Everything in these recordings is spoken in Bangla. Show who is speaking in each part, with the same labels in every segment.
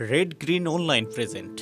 Speaker 1: রেড গ্রিন অনলাইন প্রেজেন্ট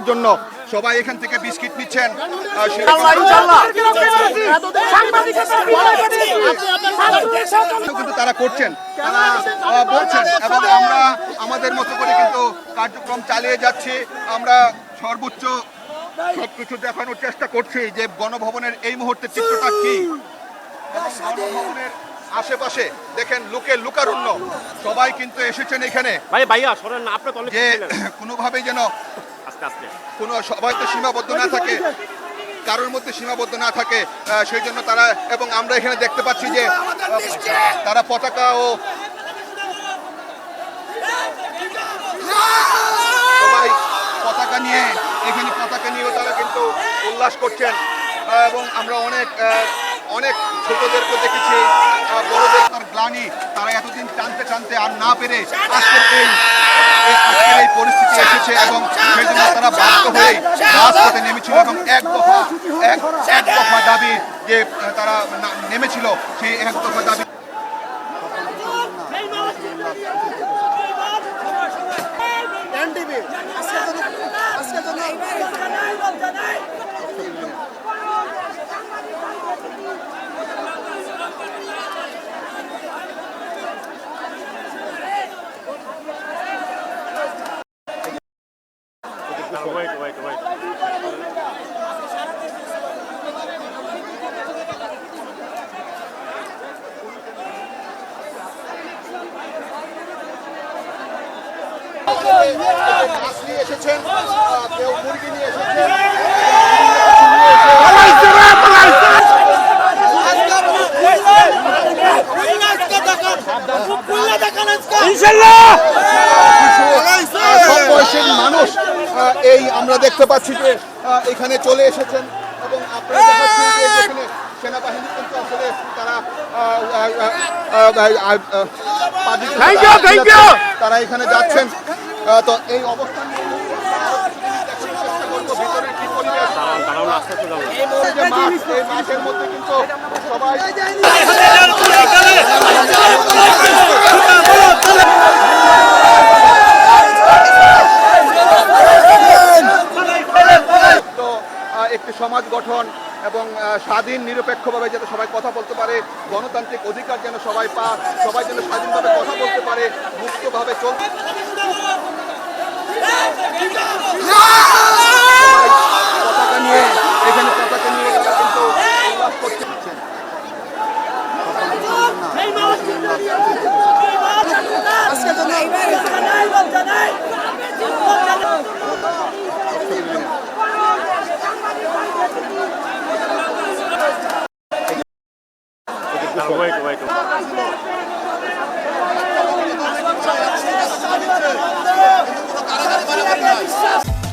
Speaker 2: এসেছেন জন্য সবাই এখান থেকে বিস্কিট নিচ্ছেন। কিন্তু তারা করছেন। তারা বলছেন এবং আমরা আমাদের মতো করে কিন্তু কার্যক্রম চালিয়ে যাচ্ছি। আমরা সর্বোচ্চ সবকিছু দেখানোর চেষ্টা করছি যে গণভবনের এই মুহূর্তে চিত্রটা কি। গণভবনের আশেপাশে দেখেন লোকে লুকারণ্য। সবাই কিন্তু এসেছেন এখানে।
Speaker 3: ভাই ভাইয়া সরেন না আপনি
Speaker 2: যে
Speaker 3: ছিলেন
Speaker 2: কোনোভাবেই যেন
Speaker 3: আস্তে আস্তে।
Speaker 2: কোনো সবাই তো সীমাবদ্ধ না থাকে, কারোর মধ্যে সীমাবদ্ধ না থাকে সেই জন্য তারা, এবং আমরা এখানে দেখতে পাচ্ছি যে, তারা পতাকা ও পতাকা নিয়ে, এখানে পতাকা নিয়েও তারা কিন্তু উল্লাস করছেন। এবং আমরা অনেক অনেক ছোটদেরকে দেখেছি বড়দের তার গ্লানি, তারা এতদিন টানতে টানতে আর না পেরে আজকের এই পরিস্থিতি এসেছে এবং সেই জন্য তারা বাধ্য হয়ে রাজপথে নেমেছিল এবং এক দফা এক এক দফা দাবি যে তারা নেমেছিল সেই এক দফা দাবি
Speaker 3: ওয়েট
Speaker 2: মাছ নিয়ে এসেছেন কেউ মুরগি নিয়ে এসেছেন মানুষ এই আমরা দেখতে পাচ্ছি যে এখানে চলে এসেছেন এবং আপনারা সেনাবাহিনী কিন্তু আসলে তারা তারা এখানে যাচ্ছেন। তো এই অবস্থান সবাই একটি সমাজ গঠন এবং স্বাধীন, নিরপেক্ষভাবে যাতে সবাই কথা বলতে পারে, গণতান্ত্রিক অধিকার যেন সবাই পা সবাই যেন স্বাধীনভাবে কথা বলতে পারে, মুক্তভাবে চলতে পতাকা নিয়ে এখানে পতাকা নিয়ে কিন্তু করতে পারছেন
Speaker 3: ওয়েট ওয়েট